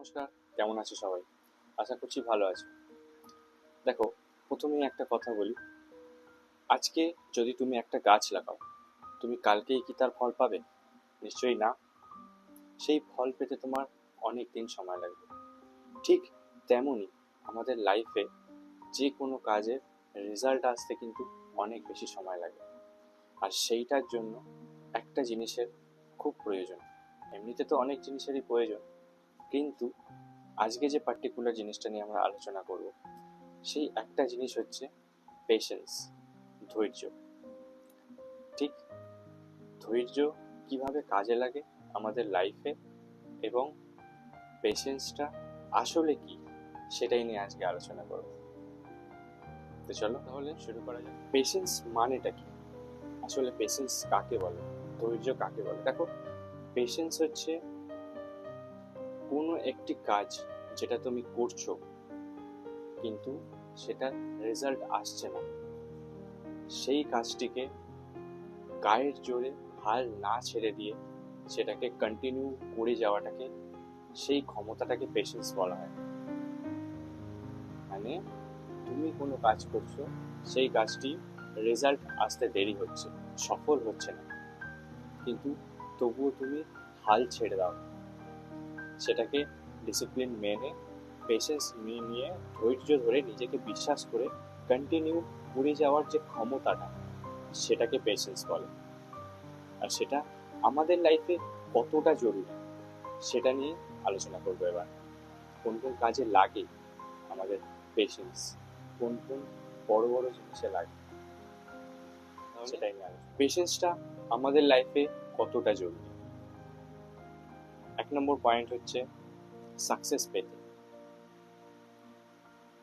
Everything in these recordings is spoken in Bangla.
নমস্কার, কেমন আছো সবাই? আশা করছি ভালো আছো। দেখো, প্রথমেই একটা কথা বলি। আজকে যদি তুমি একটা গাছ লাগাও, তুমি কালকেই কি তার ফল পাবে? নিশ্চয়ই না। সেই ফল পেতে তোমার অনেক দিন সময় লাগবে। ঠিক তেমনই আমাদের লাইফে যে কোনো কাজের রেজাল্ট আসতে কিন্তু অনেক বেশি সময় লাগে। আর সেইটার জন্য একটা জিনিসের খুব প্রয়োজন। এমনিতে তো অনেক জিনিসেরই প্রয়োজন। কিন্তু আজকে যে পার্টিকুলার জিনিসটা নিয়ে আমরা আলোচনা করব, সেই একটা জিনিস হচ্ছে পেশেন্স ধৈর্য। ঠিক? ধৈর্য কীভাবে কাজে লাগে আমাদের লাইফে এবং পেশেন্সটা আসলে কি, সেটাই নিয়ে আজকে আলোচনা করব। তো চলো তাহলে শুরু করা যাক। পেশেন্স মানেটা কি? আসলে পেশেন্স কাকে বলে? ধৈর্য কাকে বলে? দেখো পেশেন্স হচ্ছে কোনো একটি কাজ যেটা তুমি করছ, কিন্তু সেটার রেজাল্ট আসছে না। সেই কাজটিকে গায়ের জোরে হাল না ছেড়ে দিয়ে সেটাকে কন্টিনিউ করে যাওয়াটাকে, সেই ক্ষমতাটাকে পেশেন্স বলা হয়। মানে তুমি কোনো কাজ করছ, সেই কাজটি রেজাল্ট আসতে দেরি হচ্ছে, সফল হচ্ছে না। কিন্তু তবুও তুমি হাল ছেড়ে দাও। সেটাকে ডিসিপ্লিন মেনে পেশেন্স নিয়ে নিয়ে ধৈর্য ধরে নিজেকে বিশ্বাস করে কন্টিনিউ করে যাওয়ার যে ক্ষমতাটা সেটাকে পেশেন্স বলে। আর সেটা আমাদের লাইফে কতটা জরুরি সেটা নিয়ে আলোচনা করব এবার। কোন কোন কাজে লাগে আমাদের পেশেন্স কোন কোন বড় বড় জিনিসে লাগে? সেটাই পেশেন্সটা আমাদের লাইফে কতটা জরুরি? এক নম্বর পয়েন্ট হচ্ছে সাকসেস পেতে।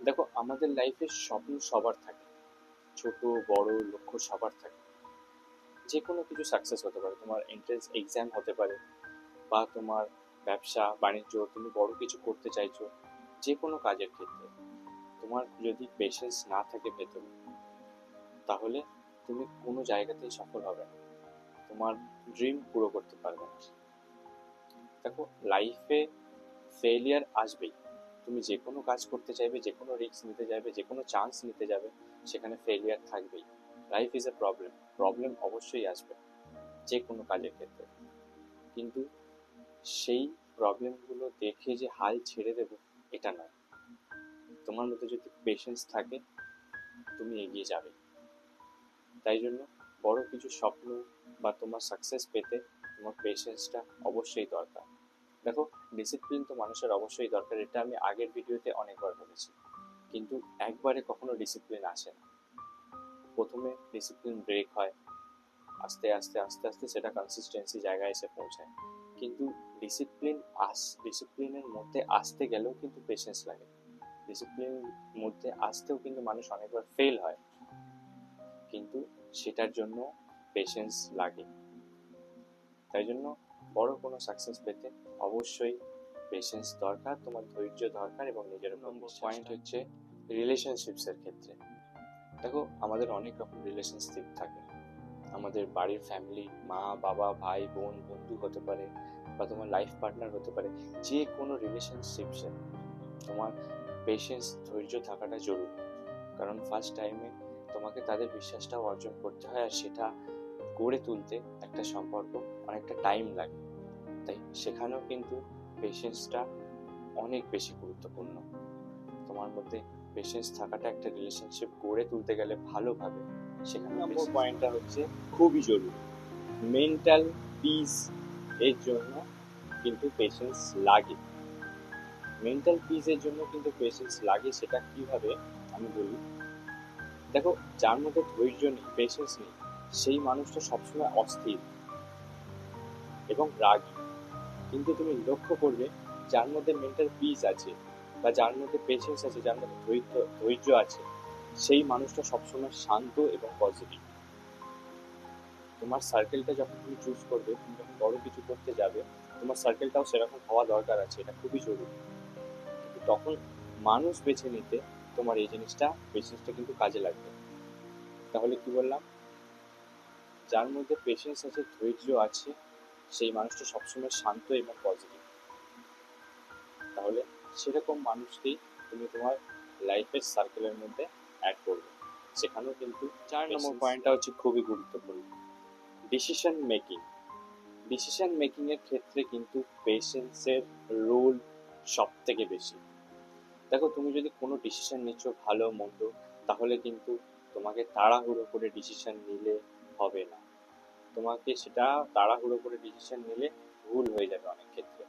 দেখো, আমাদের লাইফে স্বপ্ন সবার থাকে। ছোট, বড়, লক্ষ্য সবার থাকে। যে কোনো কিছু সাকসেস হতে পারে। তোমার এন্ট্রেন্স এক্সাম হতে পারে বা তোমার ব্যবসা, বাণিজ্য, তুমি বড় কিছু করতে চাইছো যে কোনো কাজের ক্ষেত্রে। তোমার যদি পেশেন্স না থাকে ভেতরে, তাহলে তুমি কোনো জায়গাতেই সফল হবে না। তোমার ড্রিম পুরো করতে পারবে না। দেখো লাইফে ফেলিয়ার আসবেই। তুমি যে কোনো কাজ করতে চাইবে যে কোনো রিস্ক নিতে যাবে যে কোনো চান্স নিতে যাবে, সেখানে ফেলিয়ার থাকবেই। Life is a problem problem অবশ্যই আসবে যে কোনো কাজের ক্ষেত্রে। কিন্তু সেই প্রবলেমগুলো দেখে যে হাল ছেড়ে দেবো, এটা নয়। তোমার মধ্যে যদি পেশেন্স থাকে, তুমি এগিয়ে যাবে। তাই জন্য বড় কিছু স্বপ্ন বা তোমার সাকসেস পেতে তোমার পেশেন্সটা অবশ্যই দরকার। দেখো ডিসিপ্লিন তো মানুষের অবশ্যই দরকার, এটা আমি আগের ভিডিওতে অনেকবার বলেছি। কিন্তু একবারে কখনো ডিসিপ্লিন আসে না। প্রথমে ডিসিপ্লিন ব্রেক হয়, আস্তে আস্তে আস্তে আস্তে সেটা কনসিস্টেন্সি জায়গায় এসে পৌঁছায়। কিন্তু ডিসিপ্লিন আস ডিসিপ্লিনের মধ্যে আসতে গেলেও কিন্তু পেশেন্স লাগে। ডিসিপ্লিনের মধ্যে আসতেও কিন্তু মানুষ অনেকবার ফেল হয়। কিন্তু সেটার জন্য পেশেন্স লাগে। তাই জন্য বড় কোনো সাকসেস পেতে অবশ্যই পেশেন্স দরকার তোমার ধৈর্য দরকার এবং নিজের নম্বর পয়েন্ট হচ্ছে রিলেশনশিপসের ক্ষেত্রে। দেখো আমাদের অনেক রকম রিলেশনশিপ থাকে। আমাদের বাড়ির ফ্যামিলি মা বাবা ভাই বোন বন্ধু হতে পারে বা তোমার লাইফ পার্টনার হতে পারে। যে কোনো রিলেশনশিপসে তোমার পেশেন্স ধৈর্য থাকাটা জরুরি। কারণ ফার্স্ট টাইমে তোমাকে তাদের বিশ্বাসটাও অর্জন করতে হয় আর সেটা গড়ে তুলতে একটা সম্পর্ক অনেকটা টাইম লাগে। তাই সেখানেও কিন্তু পেশেন্সটা অনেক বেশি গুরুত্বপূর্ণ। তোমার মধ্যে পেশেন্স থাকাটা একটা রিলেশনশিপ গড়ে তুলতে গেলে ভালোভাবে সেখানে নম্বর পয়েন্টটা হচ্ছে খুবই জরুরি। মেন্টাল পিস এর জন্য কিন্তু পেশেন্স লাগে। মেন্টাল পিসের জন্য কিন্তু পেশেন্স লাগে সেটা কীভাবে? আমি বলি দেখো যার মধ্যে ধৈর্য নেই পেশেন্স নেই সেই মানুষটা সবসময় অস্থির এবং রাগী। কিন্তু তুমি লক্ষ্য করবে, যার মধ্যে মেন্টাল পিস আছে বা যার মধ্যে পেশেন্স আছে, যার মধ্যে ধৈর্য ধৈর্য আছে, সেই মানুষটা সবসময় শান্ত এবং পজিটিভ তোমার সার্কেলটা যখন তুমি চুজ করবে, তুমি যখন বড় কিছু করতে যাবে, তোমার সার্কেলটাও সেরকম হওয়া দরকার আছে, এটা খুবই জরুরি। তখন মানুষ বেছে নিতে তোমার এই জিনিসটা পেশেন্সটা কিন্তু কাজে লাগবে। তাহলে কি বললাম? যার মধ্যে পেশেন্স আছে ধৈর্য আছে সেই মানুষটা সবসময় শান্ত এবং পজিটিভ তাহলে সেরকম মানুষকেই তুমি তোমার লাইফের সার্কেলের মধ্যে অ্যাড করবে। সেখানেও কিন্তু চার নম্বর পয়েন্টটা হচ্ছে খুবই গুরুত্বপূর্ণ। ডিসিশন মেকিং ডিসিশন মেকিং এর ক্ষেত্রে কিন্তু পেশেন্সের রোল সব থেকে বেশি। দেখো তুমি যদি কোনো ডিসিশন নিচ্ছ ভালো মন্দ তাহলে কিন্তু তোমাকে তাড়াহুড়ো করে ডিসিশন নিলে হবে না। তোমাকে সেটা তাড়াহুড়ো করে ডিসিশন নিলে ভুল হয়ে যাবে অনেক ক্ষেত্রে।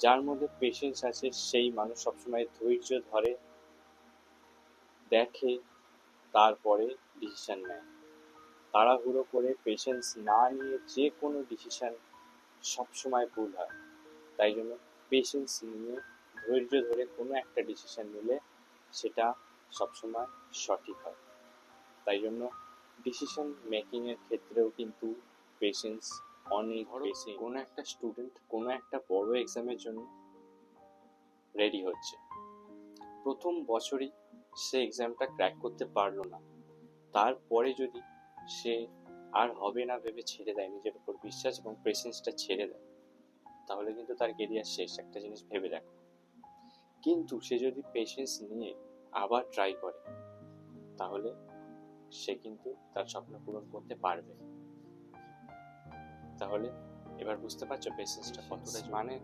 যার মধ্যে পেশেন্স আছে, সেই মানুষ সবসময় ধৈর্য ধরে দেখে, তারপরে ডিসিশন নেয়। তাড়াহুড়ো করে পেশেন্স না নিয়ে যে কোনো ডিসিশন সবসময় ভুল হয়। তাই জন্য পেশেন্স নিয়ে, ধৈর্য ধরে কোনো একটা ডিসিশন নিলে সেটা সবসময় সঠিক হয়। তাই জন্য ডিসিশন মেকিং এর ক্ষেত্রেও কিন্তু পেশেন্স অনেক বেশি। কোনো একটা স্টুডেন্ট কোনো একটা বড় এক্সামের জন্য রেডি হচ্ছে। প্রথম বছরই সে এক্সামটা ক্র্যাক করতে পারল না। তারপরে যদি সে আর হবে না ভেবে ছেড়ে দেয় নিজের উপর বিশ্বাস এবং পেশেন্সটা ছেড়ে দেয় তাহলে কিন্তু তার কেরিয়ার শেষ একটা জিনিস ভেবে দেখো কিন্তু সে যদি পেশেন্স নিয়ে আবার ট্রাই করে তাহলে সে কিন্তু তার স্বপ্ন পূরণ করতে পারবে। তাহলে এবার বুঝতে পারছ পেশেন্সটা কতটা মানে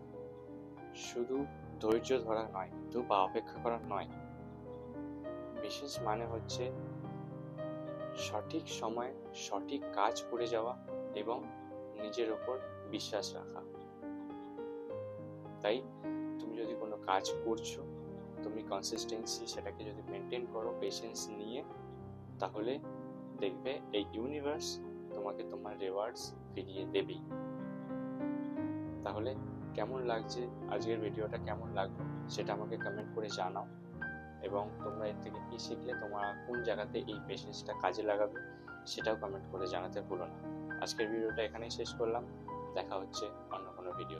শুধু ধৈর্য ধরা নয় কিন্তু বা অপেক্ষা করা নয়। পেশেন্স মানে হচ্ছে সঠিক সময়ে সঠিক কাজ করে যাওয়া এবং নিজের ওপর বিশ্বাস রাখা। তাই তুমি যদি কোনো কাজ করছ তুমি কনসিস্টেন্সি সেটাকে যদি মেনটেন করো পেশেন্স নিয়ে তাহলে দেখবে এই ইউনিভার্স তোমাকে তোমার রেওয়ার্ডস ফিরিয়ে দেবেই। তাহলে কেমন লাগছে? আজকের ভিডিওটা কেমন লাগল? সেটা আমাকে কমেন্ট করে জানাও। এবং তোমরা এর থেকে কি শিখলে? তোমরা কোন জায়গাতে এই পেশেন্সটা কাজে লাগাবে? সেটাও কমেন্ট করে জানাতে ভুলো না। আজকের ভিডিওটা এখানেই শেষ করলাম। দেখা হচ্ছে অন্য কোনো ভিডিও